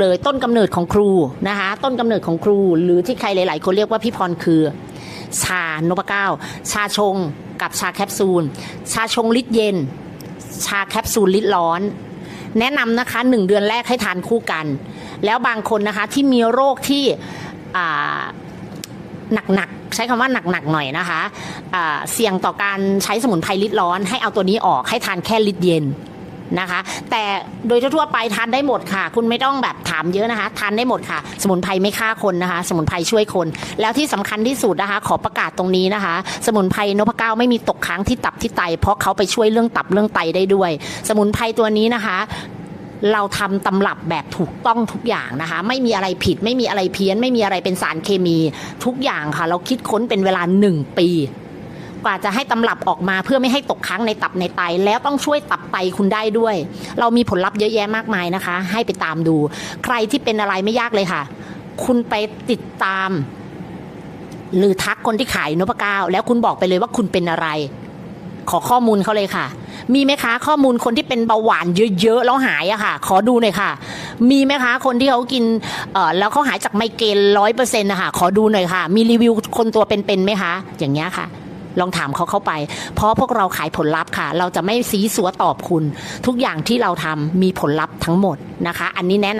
เลย ต้นกำเนิดของครูนะคะต้นกำเนิดของครู หรือที่ใครหลาย ๆ คนเรียกว่าพี่พรคือชานพเก้า ชาชงกับชาแคปซูล ชาชงลิตรเย็น ชาแคปซูลลิตรร้อน แนะนำนะคะหนึ่งเดือนแรกให้ทานคู่กัน แล้วบางคนนะคะที่มีโรคที่หนักๆใช้คำว่าหนักๆหน่อยนะคะเสี่ยงต่อการใช้สมุนไพรลิตรร้อน ให้เอาตัวนี้ออกให้ทานแค่ลิตรเย็น นะคะ แต่โดยทั่วๆไปทานได้หมดค่ะ คุณไม่ต้องแบบถามเยอะนะคะ ทานได้หมดค่ะ สมุนไพรไม่ฆ่าคนนะคะ สมุนไพรช่วยคน แล้วที่สำคัญที่สุดนะคะ ขอประกาศตรงนี้นะคะ สมุนไพรนพเก้าไม่มีตกค้างที่ตับที่ไต เพราะเขาไปช่วยเรื่องตับเรื่องไตได้ด้วย สมุนไพรตัวนี้นะคะเราทำตำรับแบบถูกต้องทุกอย่างนะคะ ไม่มีอะไรผิดไม่มีอะไรเพี้ยน ไม่มีอะไรเป็นสารเคมี ทุกอย่างค่ะ เราคิดค้นเป็นเวลาหนึ่งปี กว่าจะให้ตำรับออกมาเพื่อไม่ให้ตกค้างในตับในไต แล้วต้องช่วยตับไตคุณได้ด้วย เรามีผลลัพธ์เยอะแยะมากมายนะคะ ให้ไปตามดู ใครที่เป็นอะไรไม่ยากเลยค่ะ คุณไปติดตาม หรือทักคนที่ขายนพก้าแล้วคุณบอกไปเลยว่าคุณเป็นอะไร ขอข้อมูลเขาเลยค่ะ มีไหมคะข้อมูลคนที่เป็นเบาหวานเยอะๆแล้วหายอะค่ะ ขอดูหน่อยค่ะ มีไหมคะคนที่เขากินเอ่อแล้วเขาหายจากไมเกรนร้อยเปอร์เซ็นต์นะคะขอดูหน่อยค่ะ มีรีวิวคนตัวเป็นๆไหมคะ อย่างเงี้ยค่ะ ลองถามเขาเข้าไป เพราะพวกเราขายผลลัพธ์ค่ะ เราจะไม่ซีสัวตอบคุณ ทุกอย่างที่เราทำมีผลลัพธ์ทั้งหมดนะคะ อันนี้แนะนำ